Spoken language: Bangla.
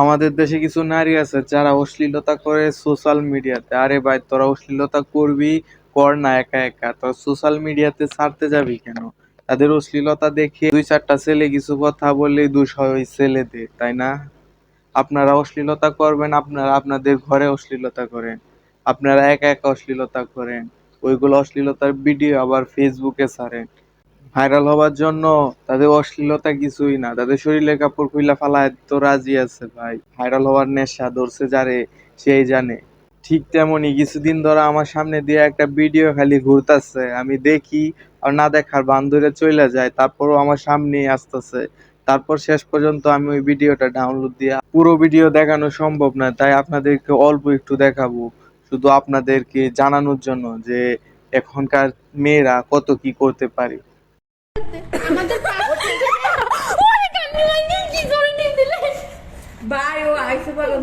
আমাদের দেশে কিছু নারী আছে যারা অশ্লীলতা করে সোশ্যাল মিডিয়াতে আরে ভাই, তোরা অশ্লীলতা করবি? কর না, একা একা। তোরা সোশ্যাল মিডিয়াতে ছাড়তে যাবি কেন? তাদের অশ্লীলতা দেখে দুই চারটা ছেলে কিছু কথা বললেই দোষ হয় ওই ছেলেদের, তাই না? আপনারা অশ্লীলতা করবেন, আপনারা আপনাদের ঘরে অশ্লীলতা করেন। আপনারা একা একা অশ্লীলতা করেন। ওইগুলো অশ্লীলতার ভিডিও আবার ফেসবুকে ছাড়েন। ভাইরাল হওয়ার জন্য তাদের অশ্লীলতা কিছুই না। তাদের শরীরের কাপড় খুইলা ফালায় তো রাজি আছে ভাই। ভাইরাল হওয়ার নেশা ধরছে যারে, সেই জানে। ঠিক তেমনই কিছুদিন ধরে আমার সামনে দিয়ে একটা ভিডিও খালি ঘুরতাছে। আমি দেখি আর না দেখার বান্ধরে চলে যায়, তারপরও আমার সামনেই আসতেছে। তারপর শেষ পর্যন্ত আমি ওই ভিডিওটা ডাউনলোড দিয়ে পুরো ভিডিও দেখানো সম্ভব না, তাই আপনাদেরকে অল্প একটু দেখাবো। শুধু আপনাদেরকে জানানোর জন্য যে এখনকার মেয়েরা কত কি করতে পারে। আমাদের ভাই ও আইসে বলো।